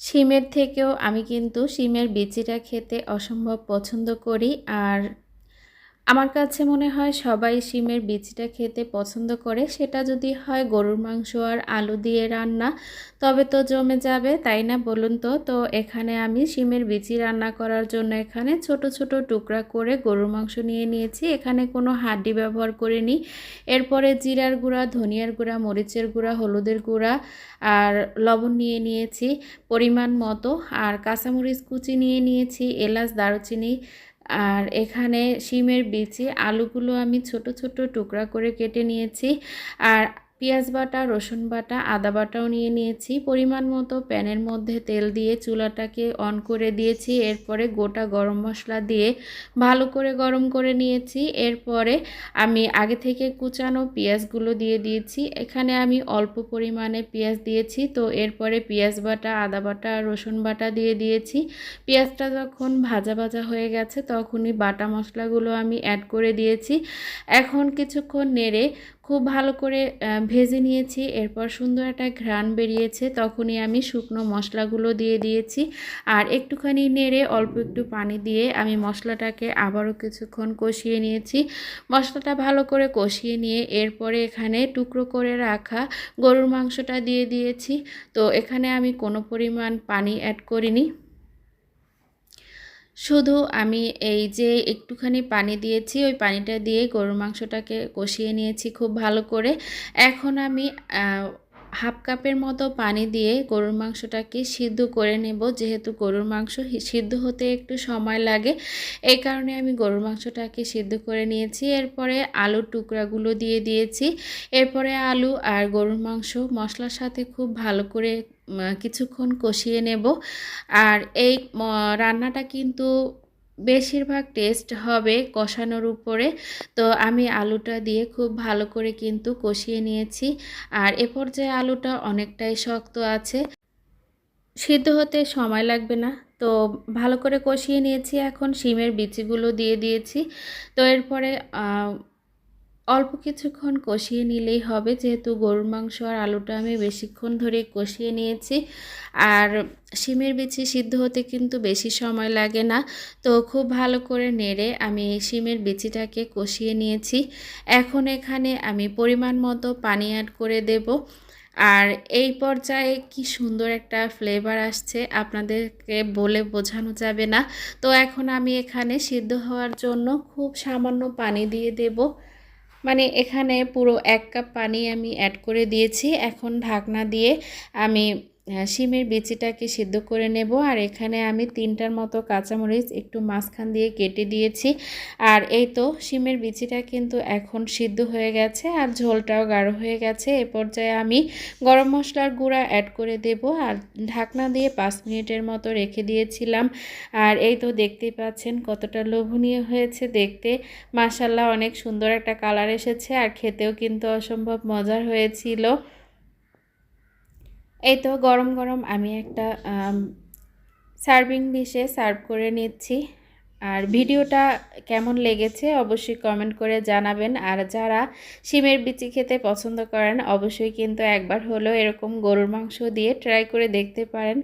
শিমের থেকেও আমি কিন্তু শিমের বিচিটা খেতে অসম্ভব পছন্দ করি। আর আমার কাছে মনে হয় সবাই শিমের বিচিটা খেতে পছন্দ করে। সেটা যদি হয় গরুর মাংস আর আলু দিয়ে রান্না, তবে তো জমে যাবে, তাই না বলুন তো? তো এখানে আমি শিমের বিচি রান্না করার জন্য এখানে ছোট ছোট টুকরা করে গরুর মাংস নিয়ে নিয়েছি। এখানে কোনো হাড্ডি ব্যবহার করিনি। এরপরে জিরার গুঁড়া, ধনিয়ার গুঁড়া, মরিচের গুঁড়া, হলুদের গুঁড়া আর লবণ নিয়ে নিয়েছি পরিমাণ মতো। আর কাঁচামরিচ কুচি নিয়ে নিয়েছি, এলাচ, দারুচিনি আর এখানে শিমের বিচি আলুগুলো আমি ছোট ছোট টুকরা করে কেটে নিয়েছি। আর পেঁয়াজ বাটা, রসুন বাটা, আদা বাটাও নিয়ে নিয়েছি। পরিমাণ মতো প্যানের মধ্যে তেল দিয়ে চুলাটাকে অন করে দিয়েছি। এরপরে গোটা গরম মশলা দিয়ে ভালো করে গরম করে নিয়েছি। এরপরে আমি আগে থেকে কুচানো পেঁয়াজগুলো দিয়ে দিয়েছি। এখানে আমি অল্প পরিমাণে পেঁয়াজ দিয়েছি। তো এরপরে পেঁয়াজ বাটা, আদা বাটা, রসুন বাটা দিয়ে দিয়েছি। পেঁয়াজটা যখন ভাজা ভাজা হয়ে গেছে, তখনই বাটা মশলাগুলো আমি অ্যাড করে দিয়েছি। এখন কিছুক্ষণ নেড়ে খুব ভালো করে ভেজে নিয়েছি। এরপর সুন্দর একটা ঘ্রাণ বেরিয়েছে। তখনই আমি শুকনো মশলাগুলো দিয়ে দিয়েছি। আর একটুখানি নেড়ে অল্প একটু পানি দিয়ে আমি মশলাটাকে আবারও কিছুক্ষণ কষিয়ে নিয়েছি। মশলাটা ভালো করে কষিয়ে নিয়ে এরপরে এখানে টুকরো করে রাখা গরুর মাংসটা দিয়ে দিয়েছি। তো এখানে আমি কোনো পরিমাণ পানি অ্যাড করিনি। শুধু আমি এই যে একটুখানি পানি দিয়েছি, ওই পানিটা দিয়ে গরুর মাংসটাকে কষিয়ে নিয়েছি খুব ভালো করে। এখন আমি হাফ কাপের মতো পানি দিয়ে গরুর মাংসটাকে সিদ্ধ করে নেব। যেহেতু গরুর মাংস সিদ্ধ হতে একটু সময় লাগে এই কারণে আমি গরুর মাংসটাকে সিদ্ধ করে নিয়েছি। এরপরে আলুর টুকরাগুলো দিয়ে দিয়েছি। এরপরে আলু আর গরুর মাংস মশলার সাথে খুব ভালো করে কিছুক্ষণ কষিয়ে নেব। আর এই রান্নাটা কিন্তু বেশিরভাগ টেস্ট হবে কষানোর উপরে। তো আমি আলুটা দিয়ে খুব ভালো করে কিন্তু কষিয়ে নিয়েছি। আর এ পর্যায়ে আলুটা অনেকটাই শক্ত আছে। সিদ্ধ হতে সময় লাগবে না। তো ভালো করে কষিয়ে নিয়েছি এখন। শিমের বিচিগুলো দিয়ে দিয়েছি। তো এরপরে অল্প কিছুক্ষণ কষিয়ে নিলেই হবে, যেহেতু গরুর মাংস আর আলুটা আমি বেশিক্ষণ ধরে কষিয়ে নিয়েছি। আর শিমের বিচি সিদ্ধ হতে কিন্তু বেশি সময় লাগে না। তো খুব ভালো করে নেড়ে আমি শিমের বিচিটাকে কষিয়ে নিয়েছি। এখন এখানে আমি পরিমাণ মতো পানি অ্যাড করে দেব। আর এই পর্যায়ে কি সুন্দর একটা ফ্লেভার আসছে, আপনাদেরকে বলে বোঝানো যাবে না। তো এখন আমি এখানে সিদ্ধ হওয়ার জন্য খুব সামান্য পানি দিয়ে দেব। মানে এখানে পুরো এক কাপ পানি আমি অ্যাড করে দিয়েছি। এখন ঢাকনা দিয়ে আমি শিমের বিচিটাকে সিদ্ধ করে নেব। আর এখানে আমি তিনটার মতো কাঁচামরিচ একটু মাঝখান দিয়ে কেটে দিয়েছি। আর এই তো শিমের বিচিটা কিন্তু এখন সিদ্ধ হয়ে গেছে আর ঝোলটাও গাঢ় হয়ে গেছে। এ পর্যায়ে আমি গরম মশলার গুঁড়া অ্যাড করে দেব। আর ঢাকনা দিয়ে পাঁচ মিনিটের মতো রেখে দিয়েছিলাম। আর এই তো দেখতেই পাচ্ছেন কতটা লোভনীয় হয়েছে দেখতে। মাসাল্লাহ অনেক সুন্দর একটা কালার এসেছে আর খেতেও কিন্তু অসম্ভব মজার হয়েছিল। এই তো গরম গরম। আমি একটা সার্ভিং ডিশে সার্ভ করে নিচ্ছি। আর ভিডিওটা কেমন লেগেছে অবশ্যই কমেন্ট করে জানাবেন। আর যারা শিমের বিচি খেতে পছন্দ করেন, অবশ্যই কিন্তু একবার হলেও এরকম গরুর মাংস দিয়ে ট্রাই করে দেখতে পারেন।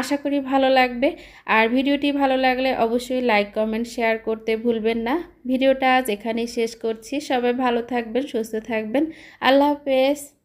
আশা করি ভালো লাগবে। আর ভিডিওটি ভালো লাগলে অবশ্যই লাইক কমেন্ট শেয়ার করতে ভুলবেন না। ভিডিওটা আজ এখানেই শেষ করছি। সবাই ভালো থাকবেন, সুস্থ থাকবেন। আল্লাহ হাফেজ।